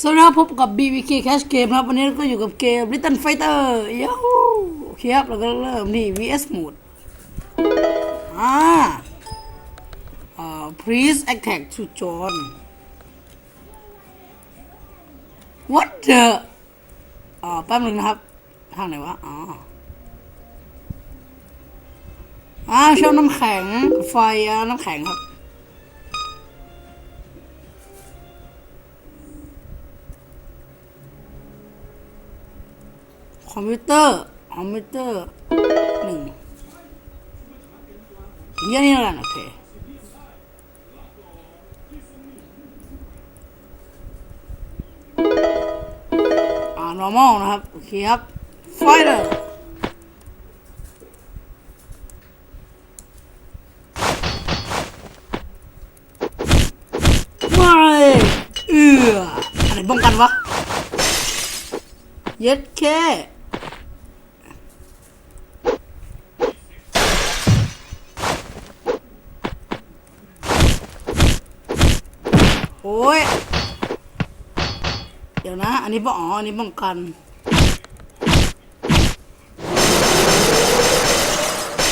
สวัสดีครับพบกับ BBK Cash Game ครับ วันนี้เราก็อยู่กับเกม Little Fighter ยูฮูโอเคครับเราก็เริ่มนี่ VS Mode อ่าอ่า Please attack to join What the อ่าแป๊บนึงนะครับ ทางไหนวะ อ๋ออ่าชอบน้ำแข็งไฟอะน้ำแข็งครับ คอมพิวเตอร์ คอมพิวเตอร์หนึ่งเยี่นี่แล้วกันโอเคอ่า normal นะครับ โอเคครับ fighter ไม่เอืออะไรป้องกันวะ เย็ดแค่ ย เดี๋ยวนะ อันนี้ป้องอ๋อ อันนี้ป้องกัน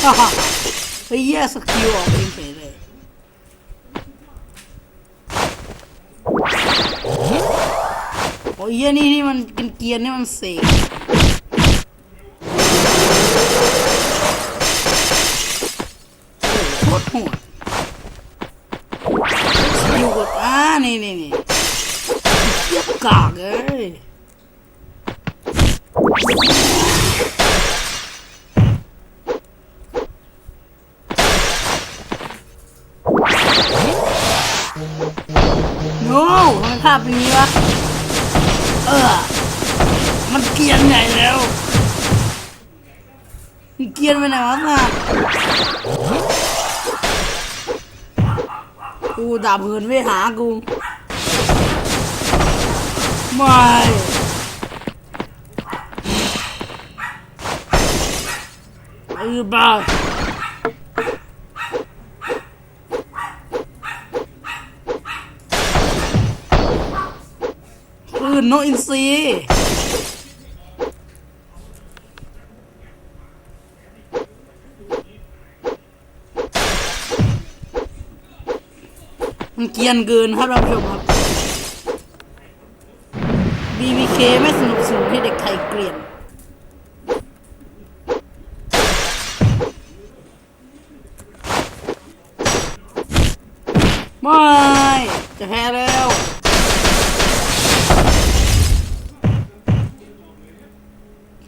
ฮ่าฮ่าเฮ้ยสกิลออกเองเฉยเลยโอ้ยเหี้ยนี่นี่มันเป็นเกียร์นี่มันเสกโคตรโหด กดอ่านี่นี่นี่เหี้ยกากเลยโน้ทำไมภาพเป็นนี้วะ เออ มันเกรียนใหญ่แล้วมันเกรียนไปไหนวะน่ะกู ดาบเหินไปหากู ไม่ ไอ้บ้าปืนนกอินทรี มันเกียนเกินครับท่านผู้ชมครับ BBK ไม่สนุกสนุกให้เด็กไทยเกลียนไม่จะแพ้แล้ว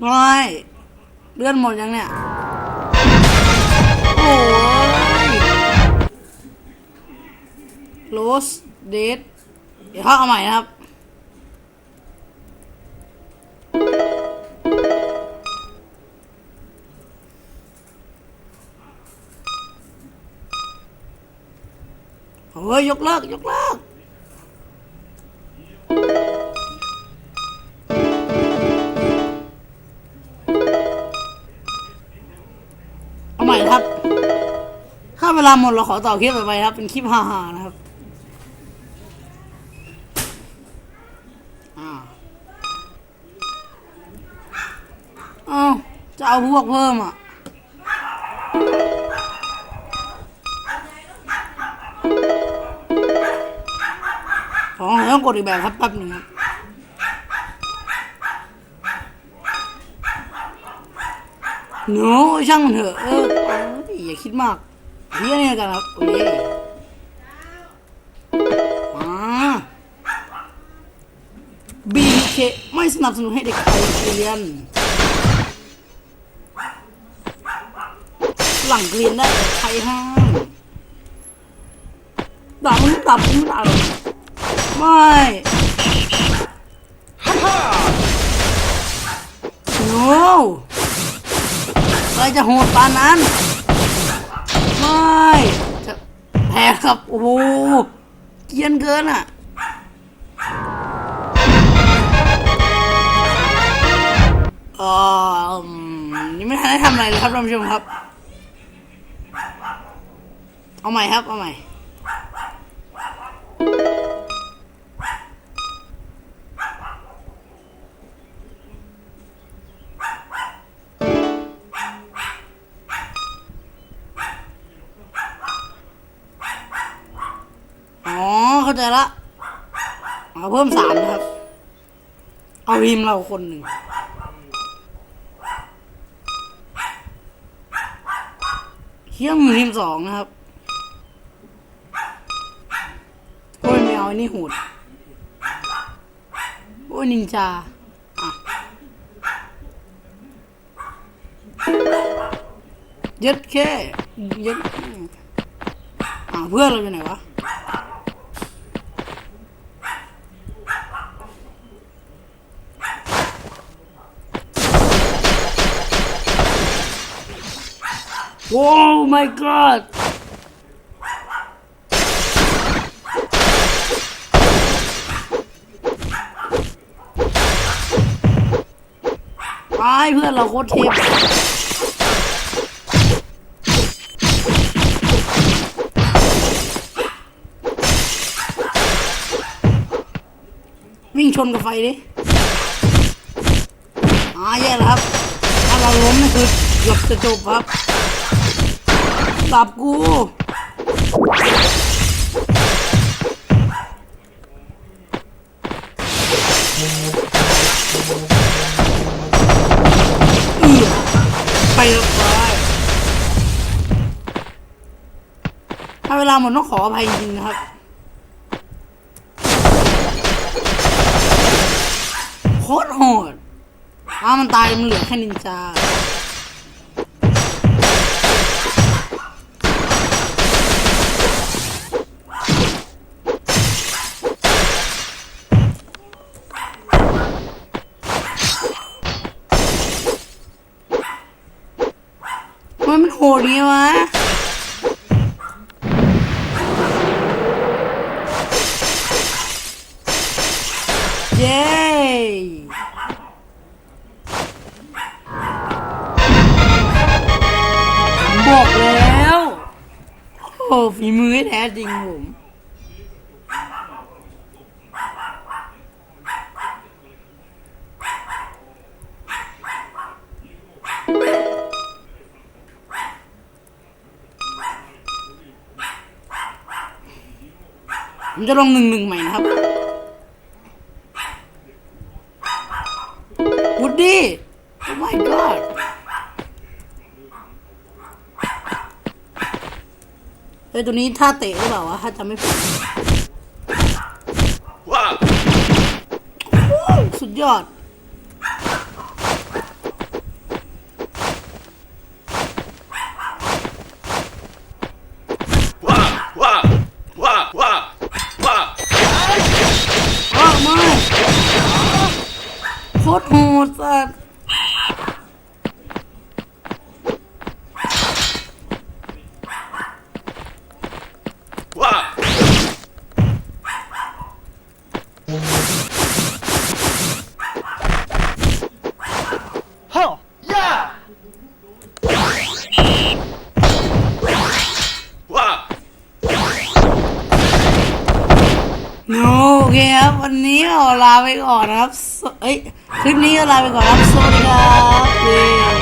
ไม่เลื่อนหมดยังเนี่ย โอ้ close date เดี๋ยวเขาเอาใหม่นะครับ เฮ้ย ยกเลิก ยกเลิกเอาใหม่ครับ ถ้าเวลาหมดเราขอต่อคลิปต่อไปครับ เป็นคลิปฮาๆนะครับ อ่าเอาจะเอาพวกเพิ่มอะของต้องกดอีกแบบครับแป๊บหนึ่งครับโน้ช่างมันเถอะเอออย่าคิดมากเฮียนี่กันครับโอเคมาบีเคไม่สนับสนุนให้เด็กไทยเรียน หลังเรียนได้แต่ไทยห้ามดับมันดับมันดับไม่โน้อะไรจะโหดปานนั้น ไม่จะแพ้ครับโอ้โหเกียนเกินอะอออืมนี่ไม่ทันได้ทำอะไรเลยครับท่านผู้ชมครับ เอาใหม่ครับ เอาใหม่ อ๋อ เข้าใจละ เอาเพิ่มสามนะครับ เอาพิมเราคนหนึ่งเที่ยมือพิมสองนะครับ เอาไอ้นี่หูด โอ้นินจาเย็ดแค่เย็ดอ่าเพื่อนเราอยู่ไหนวะโอ้ my god ายเพื่อนเราโคตรเทพวิ่งชนกับไฟดิอ่าแย่แล้วครับ ถ้าเราล้มนี่คือเกือบจะจบครับหลับกู ไปแล้วไปถ้าเวลาหมดต้องขออภัยจริงนะครับ โคตรโหดอ้ามันตายมันเหลือแค่นินจา ทำไมโหดอย่างงี้วะเย้บอกแล้ว โอ้ฝีมือแท้จริงผม ผมจะลงหนึ่งหนึ่งใหม่นะครับวูดดี้โอ้ my god เฮ้ยตัวนี้ท่าเตะหรือเปล่าวะถ้าจำไม่ผิด Wow! โอ้สุดยอด Wow! Wow! Wow! Wow! Wow! ออกมาโคตรโหดสัส Wow! Huh. Yeah. Wow! โอเคครับ วันนี้ขอลาไปก่อนนะครับ เอ้ย คลิปนี้ก็ลาไปก่อนครับ สวัสดีครับ